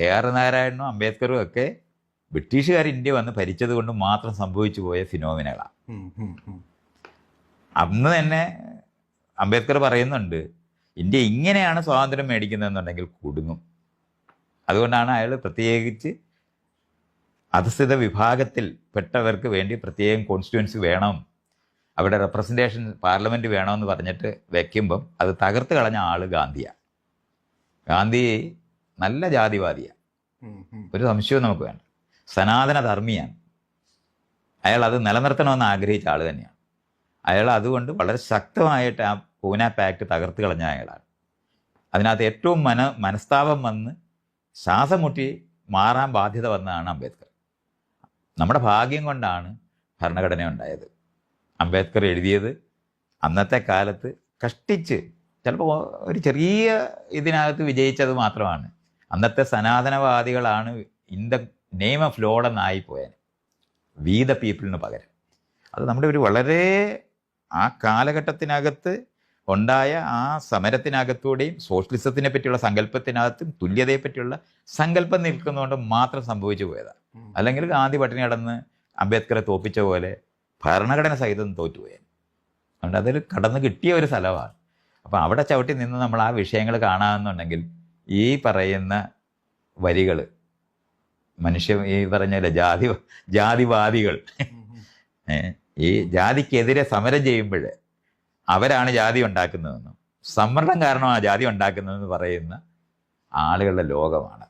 K R നാരായണനും അംബേദ്കറും ഒക്കെ ബ്രിട്ടീഷുകാർ India വന്ന് ഭരിച്ചത് കൊണ്ട് മാത്രം സംഭവിച്ചു പോയ ഫിനോമിനകളാണ്. അന്ന് തന്നെ അംബേദ്കർ പറയുന്നുണ്ട് ഇന്ത്യ ഇങ്ങനെയാണ് സ്വാതന്ത്ര്യം മേടിക്കുന്നതെന്നുണ്ടെങ്കിൽ കുടുങ്ങും. അതുകൊണ്ടാണ് അയാൾ പ്രത്യേകിച്ച് അധസ്ഥിത വിഭാഗത്തിൽ പെട്ടവർക്ക് വേണ്ടി പ്രത്യേകം കോൺസ്റ്റിറ്റ്യുവൻസി വേണം അവിടെ റെപ്രസെന്റേഷൻ പാർലമെന്റ് വേണമെന്ന് പറഞ്ഞിട്ട് വെക്കുമ്പം അത് തകർത്ത് കളഞ്ഞ ആൾ ഗാന്ധിയാണ് ഗാന്ധി നല്ല ജാതിവാദിയാണ്. ഒരു സംശയവും നമുക്ക് വേണ്ട. സനാതന ധർമ്മിയാണ് അയാൾ അത് നിലനിർത്തണമെന്ന് ആഗ്രഹിച്ച ആൾ തന്നെയാണ്. അയാൾ അതുകൊണ്ട് വളരെ ശക്തമായിട്ട് ആ പൂന പാക്ട് തകർത്ത് കളഞ്ഞ അയാളാണ്. അതിനകത്ത് ഏറ്റവും മന മനസ്താപം വന്ന് ശ്വാസം മുട്ടി മാറാൻ ബാധ്യത വന്നതാണ് അംബേദ്കർ. നമ്മുടെ ഭാഗ്യം കൊണ്ടാണ് ഭരണഘടന ഉണ്ടായത്. അംബേദ്കർ എഴുതിയത് അന്നത്തെ കാലത്ത് കഷ്ടിച്ച് ചിലപ്പോൾ ഒരു ചെറിയ ഇതിനകത്ത് വിജയിച്ചത് മാത്രമാണ്. അന്നത്തെ സനാതനവാദികളാണ് in the name of lord എന്നായിപ്പോയത് we the പീപ്പിളിന് പകരം. അത് നമ്മുടെ ഒരു വളരെ ആ കാലഘട്ടത്തിനകത്ത് ഉണ്ടായ ആ സമരത്തിനകത്തൂടെയും സോഷ്യലിസത്തിനെ പറ്റിയുള്ള സങ്കല്പത്തിനകത്തും തുല്യതയെ പറ്റിയുള്ള സങ്കല്പം നിൽക്കുന്നതുകൊണ്ട് മാത്രം സംഭവിച്ചു പോയതാണ് അല്ലെങ്കിൽ ഗാന്ധി പട്ടിണി കടന്ന് അംബേദ്കറെ തോപ്പിച്ച പോലെ ഭരണഘടന സഹിതം തോറ്റുപോയത് അതുകൊണ്ട് അതിൽ കടന്ന് കിട്ടിയ ഒരു സ്ഥലമാണ്. അപ്പം അവിടെ ചവിട്ടി നിന്ന് നമ്മൾ ആ വിഷയങ്ങൾ കാണാമെന്നുണ്ടെങ്കിൽ ഈ പറയുന്ന വരികൾ മനുഷ്യ ഈ പറഞ്ഞ ജാതി ജാതിവാദികൾ. ഈ ജാതിക്കെതിരെ സമരം ചെയ്യുമ്പോൾ അവരാണ് ജാതി ഉണ്ടാക്കുന്നതെന്നും സമ്മർദ്ദം കാരണമാണ് ജാതി ഉണ്ടാക്കുന്നതെന്ന് പറയുന്ന ആളുകളുടെ ലോകമാണ്.